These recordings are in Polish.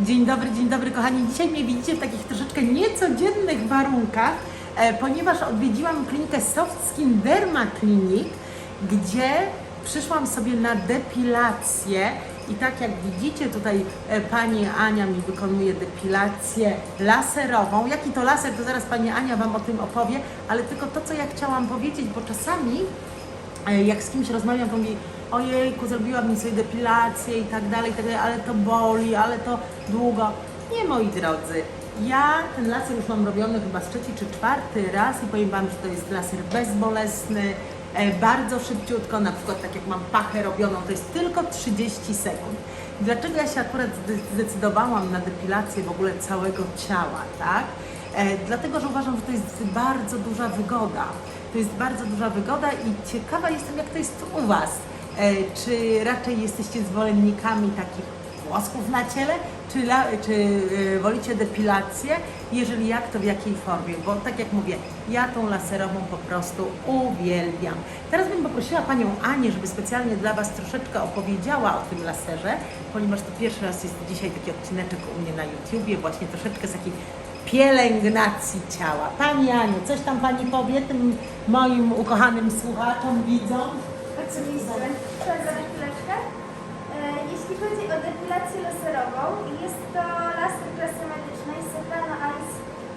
Dzień dobry, dzień dobry kochani. Dzisiaj mnie widzicie w takich troszeczkę niecodziennych warunkach, e, ponieważ odwiedziłam klinikę Soft Skin Derma Clinic, gdzie przyszłam sobie na depilację i tak jak widzicie tutaj e, pani Ania mi wykonuje depilację laserową. Jaki to laser, to zaraz pani Ania Wam o tym opowie, ale tylko to, co ja chciałam powiedzieć, bo czasami E, jak z kimś rozmawiam, to mówi ojejku, zrobiłam mi sobie depilację i tak dalej, i tak dalej, ale to boli, ale to długo. Nie, moi drodzy, ja ten laser już mam robiony chyba z trzeci czy czwarty raz i powiem Wam, że to jest laser bezbolesny, e, bardzo szybciutko, na przykład tak jak mam pachę robioną, to jest tylko 30 sekund. Dlaczego ja się akurat zde- zdecydowałam na depilację w ogóle całego ciała, tak? E, dlatego, że uważam, że to jest bardzo duża wygoda. To jest bardzo duża wygoda i ciekawa jestem, jak to jest u Was. E, czy raczej jesteście zwolennikami takich włosków na ciele, czy, la, czy e, wolicie depilację? Jeżeli jak, to w jakiej formie? Bo tak jak mówię, ja tą laserową po prostu uwielbiam. Teraz bym poprosiła Panią Anię, żeby specjalnie dla Was troszeczkę opowiedziała o tym laserze, ponieważ to pierwszy raz jest dzisiaj taki odcineczek u mnie na YouTubie, właśnie troszeczkę z takiej pielęgnacji ciała. Pani Aniu, coś tam Pani powie tym moim ukochanym słuchaczom, widzom? Oczywiście. Przerwę chwileczkę. E, Jeśli chodzi o depilację laserową, jest to laser klasy medycznej Soprano Ice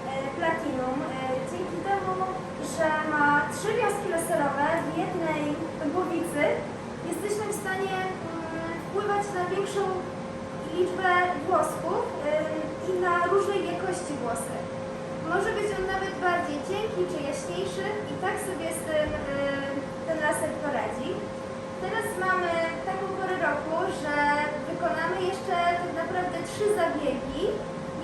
e, Platinum. E, Dzięki temu, że ma trzy wiązki laserowe w jednej głowicy, jesteśmy w stanie mm, wpływać na większą liczbę włosków i na różnej wielkości włosy. Może być on nawet bardziej cienki czy jaśniejszy laser poradzi. Teraz mamy taką porę roku, że wykonamy jeszcze tak naprawdę trzy zabiegi.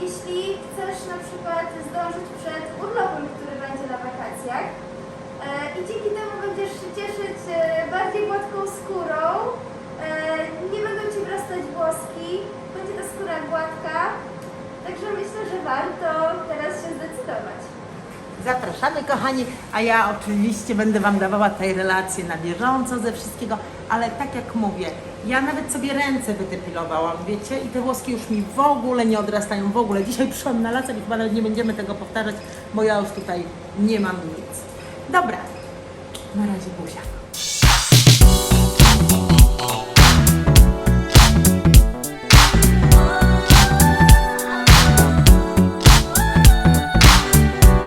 Jeśli chcesz na przykład zdążyć przed urlopem, który będzie na wakacjach e, i dzięki temu będziesz się cieszyć e, bardziej gładką skórą, e, nie będą Ci wrastać włoski, będzie ta skóra gładka, także myślę, że warto. Zapraszamy kochani, a ja oczywiście będę Wam dawała tej relacje na bieżąco ze wszystkiego, ale tak jak mówię, ja nawet sobie ręce wydepilowałam, wiecie, i te włoski już mi w ogóle nie odrastają, w ogóle. Dzisiaj przyszłam na laser i chyba nawet nie będziemy tego powtarzać, bo ja już tutaj nie mam nic. Dobra, na razie buzia.